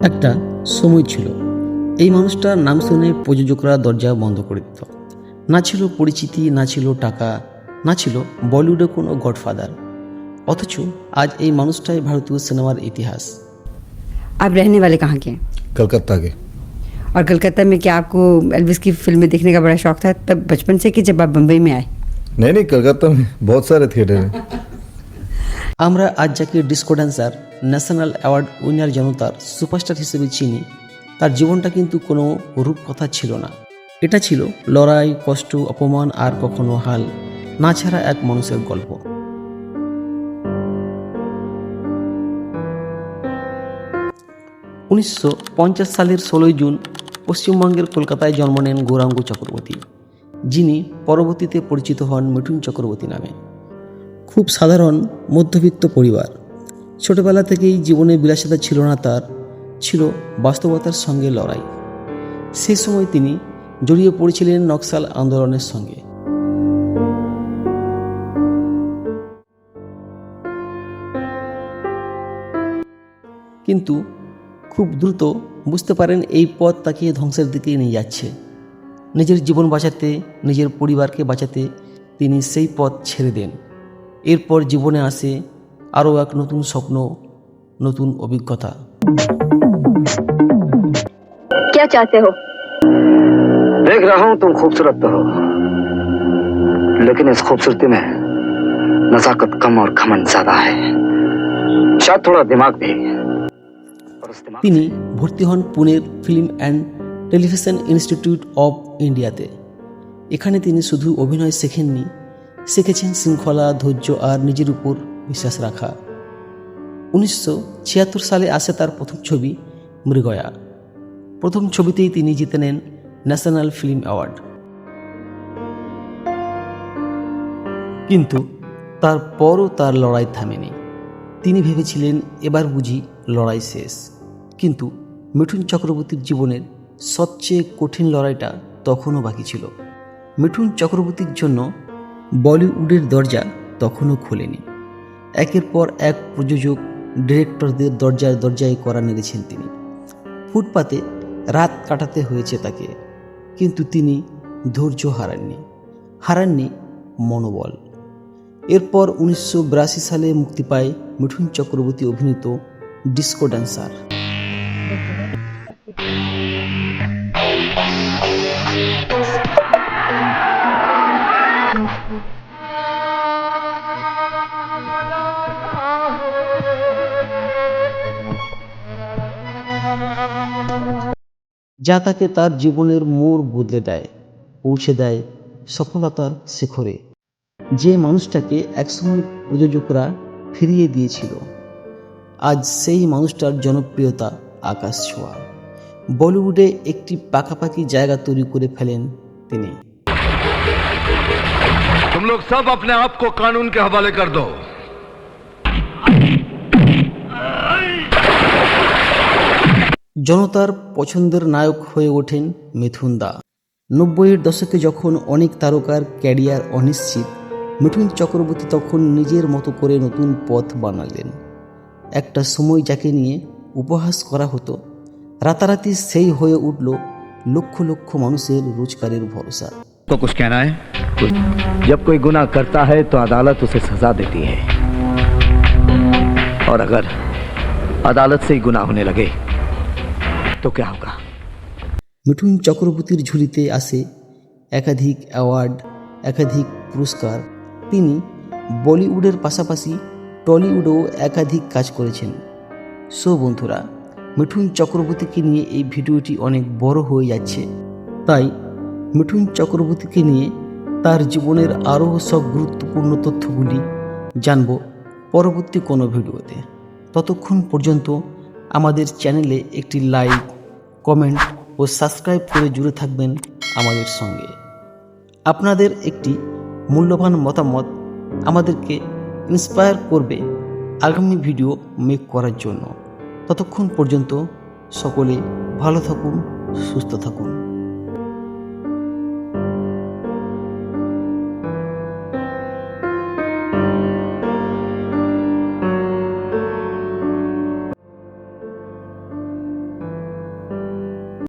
একটা সময় ছিল এই মানুষটার নাম শুনে প্রযোজকরা দরজা বন্ধ করে দিত না ছিল পরিচিতি না ছিল টাকা না ছিল বলিউডে কোনো গডফাদার অথচ আজ এই মানুষটাই ভারতীয় সিনেমার ইতিহাস आप रहने वाले कहाँ के हैं कलकत्ता के और कलकत्ता में क्या आपको एल्विस की फिल्में देखने का बड़ा शौक था तब बचपन से कि जब आप बम्बई में आए नहीं नहीं कलकत्ता में बहुत सारे थिएटर हैं আমরা আজ যাকে disco dancer national award winner জনতার সুপারস্টার হিসেবে চিনি, তার জীবনটা কিন্তু কোনো রূপকথা ছিল না। এটা ছিল লড়াই, কষ্ট, অপমান আর কখনো হাল, না ছাড়া এক মানুষের গল্প। উনিশশো পঞ্চাশ সালের ষোলোই জুন পশ্চিমবঙ্গের কলকাতায় জন্ম নেন গৌরাঙ্গ চক্রবর্তী, যিনি পরবর্তীতে পরিচিত হন মিঠুন চক্রবর্তী নামে। খুব সাধারণ মধ্যবিত্ত পরিবার। ছোটবেলা থেকেই জীবনে বিলাসিতা ছিল না তার, ছিল বাস্তবতার সঙ্গে লড়াই। সেই সময় তিনি জড়িয়ে পড়েছিলেন নকশাল আন্দোলনের সঙ্গে। কিন্তু খুব দ্রুত বুঝতে পারেন এই পথ তাকে ধ্বংসের দিকে নিয়ে যাচ্ছে। নিজের জীবন বাঁচাতে, নিজের পরিবারকে বাঁচাতে তিনি সেই পথ ছেড়ে দেন। এরপর জীবনে আসে আরও এক নতুন স্বপ্ন নতুন অভিজ্ঞতা क्या चाहते हो देख रहा हूं तुम खूबसूरत तो हो लेकिन इस खूबसूरती में नजाकत कम और घमंड ज्यादा है शायद थोड़ा दिमाग भी और उस दिमाग তিনি ভর্তি হন পুনের film and television institute of ইন্ডিয়াতে এখানে তিনি শুধু অভিনয় শেখেননি শিখেছেন শৃঙ্খলা, ধৈর্য আর নিজের উপর বিশ্বাস রাখা। উনিশশো ছিয়াত্তর সালে আসে তার প্রথম ছবি, মৃগয়া। প্রথম ছবিতেই তিনি জিতে নেন ন্যাশনাল ফিল্ম অ্যাওয়ার্ড। কিন্তু তারপরও তার লড়াই থামেনি। তিনি ভেবেছিলেন, এবার বুঝি লড়াই শেষ। কিন্তু মিঠুন চক্রবর্তীর জীবনের সবচেয়ে কঠিন লড়াইটা তখনও বাকি ছিল। মিঠুন চক্রবর্তীর জন্য বলিউডের দরজা তখনও খোলেনি। একের পর এক প্রযোজক, ডিরেক্টরদের দরজায় দরজায় করা নেড়েছেন তিনি। ফুটপাতে রাত কাটাতে হয়েছে তাকে, কিন্তু তিনি ধৈর্য হারাননি হারাননি মনোবল। এরপর উনিশশো বিরাশি সালে মুক্তি পায় মিঠুন চক্রবর্তী অভিনীত ডিস্কো ড্যান্সার যা তাকে তার জীবনের মোড় বদলে দেয় পৌঁছে দেয় সফলতার শিখরে যে মানুষটাকে একসময় প্রযোজকরা ফিরিয়ে দিয়েছিল আজ সেই মানুষটার জনপ্রিয়তা আকাশ ছোঁয়া বলিউডে একটি পাকাপাকি জায়গা তৈরি করে ফেলেন তিনি तुम लोग सब अपने आप को कानून के हवाले कर दो জনতার পছন্দের নায়ক হয়ে ওঠেন মিথুন দা নব্বইয়ের দশকে যখন অনেক তারকার ক্যারিয়ার অনিশ্চিত মিঠুন চক্রবর্তী তখন নিজের মতো করে নতুন পথ বানালেন একটা সময় যাকে নিয়ে উপহাস করা হতো রাতারাতি সেই হয়ে উঠল লক্ষ লক্ষ মানুষের রোজগারের ভরসা को कुछ कहना है जब कोई गुनाह करता है तो अदालत उसे सजा देती है और अगर अदालत से ही गुनाह होने लगे तो क्या होगा মিঠুন চক্রবর্তীর ঝুলিতে আসে একাধিক অ্যাওয়ার্ড একাধিক পুরস্কার তিনি বলিউডের পাশাপাশি টলিউডেও একাধিক কাজ করেছেন সো বন্ধুরা মিঠুন চক্রবর্তীকে নিয়ে এই ভিডিওটি অনেক বড় হয়ে যাচ্ছে তাই মিঠুন চক্রবর্তীকে নিয়ে তার জীবনের আরও সব গুরুত্বপূর্ণ তথ্যগুলি জানব পরবর্তী কোনো ভিডিওতে ততক্ষণ পর্যন্ত আমাদের চ্যানেলে একটি লাইক কমেন্ট ও সাবস্ক্রাইব করে জুড়ে থাকবেন আমাদের সঙ্গে। আপনাদের একটি মূল্যবান মতামত আমাদেরকে ইন্সপায়ার করবে আগামী ভিডিও মেক করার জন্য। ততক্ষণ পর্যন্ত সকলে ভালো থাকুন, সুস্থ থাকুন।